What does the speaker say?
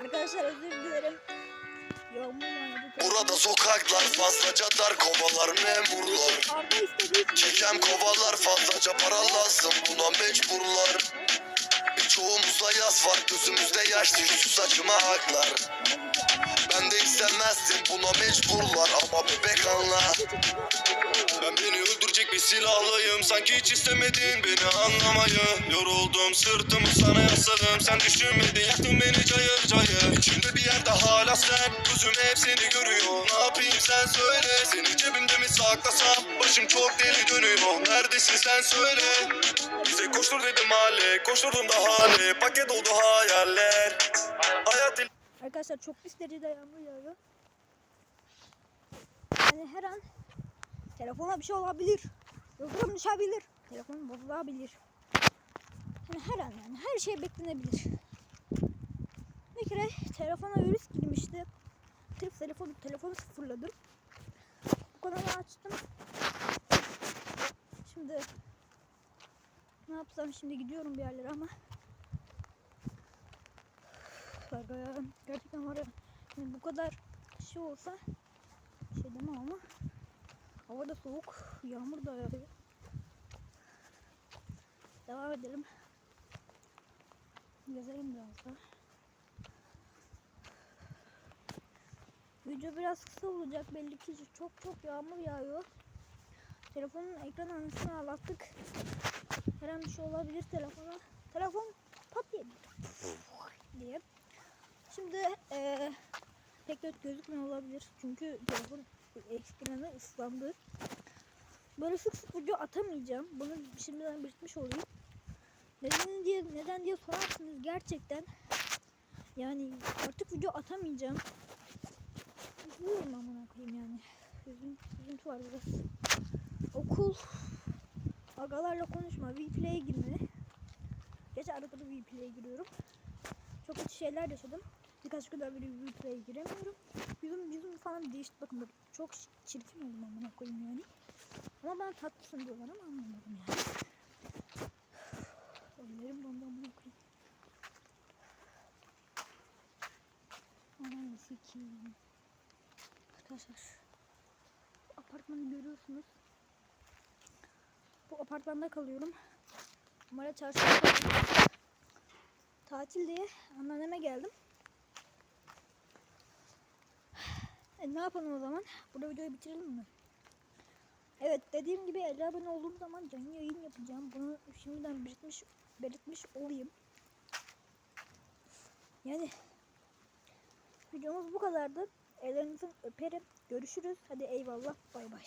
Arkadaşlar özür dilerim. Burada sokaklar fazlaca dar kovalar memurlar. Çekem kovalar fazlaca para lazım buna mecburlar. Çoğumuzda yas var gözümüzde yaş şu saçıma haklar. Ben de istemezdim buna mecburlar ama bebek anla Ben beni öldürecek bir silahlıyım. Sanki hiç istemedin beni anlamayı. Yoruldum sırtımı sana yasladım. Sen düşünmedin yaktın beni cayır cayır. İçimde bir yerde hala sen. Gözüm hep seni görüyor. Ne yapayım sen söyle. Seni cebimde mi saklasam? Başım çok deli dönüyor. Neredesin sen söyle. Bize koştur dedim hale Koşturdum da hale Paket oldu hayaller. Hayat Arkadaşlar çok pis derecede yağmur yağıyor. Yani her an telefona bir şey olabilir. Yıldırım düşebilir. Telefon bozulabilir. Yani her an yani her şey beklenebilir. Bir kere telefona virüs girmişti. Sırf telefonu, telefonu sıfırladım. Bu kanalı açtım. Şimdi ne yapsam şimdi gidiyorum bir yerlere ama. Gerçekten var ya. Yani bu kadar şey olsa şey demem ama hava da soğuk. Yağmur da yağıyor. Devam edelim. Gezelim biraz daha. Video biraz kısa olacak belli ki çok çok yağmur yağıyor. Telefonun ekran aynasını ağlattık. Her bir şey olabilir telefona. Telefon pat diye diye. Şimdi eee pek net gözükmüyor olabilir. Çünkü telefon ekranı ıslandı. Böyle sık sık video atamayacağım. Bunu şimdiden belirtmiş olayım. Neden diye neden diye sorarsınız gerçekten. Yani artık video atamayacağım. Üzülüyorum amına koyayım yani. Üzün, üzüntü var biraz. Okul agalarla konuşma, Vplay'e girme. Geç arada da Vplay'e giriyorum. Çok kötü şeyler yaşadım. Birkaç gündür böyle Vplay'e giremiyorum. Yüzüm yüzüm falan değişti. Bakın böyle çok çirkin oldum amına koyayım yani. Ama bana tatlısın diyorlar ama anlamadım yani. Ellerim dondu amına koyayım. Ananı sikeyim. Arkadaşlar. Bu apartmanı görüyorsunuz. Bu apartmanda kalıyorum. Numara çarşıda. Tatil diye anneanneme geldim. E, ne yapalım o zaman? Burada videoyu bitirelim mi? Evet dediğim gibi 50 abone olduğum zaman canlı yayın yapacağım. Bunu şimdiden belirtmiş, belirtmiş olayım. Yani videomuz bu kadardı. Ellerinizden öperim. Görüşürüz. Hadi eyvallah. Bay bay.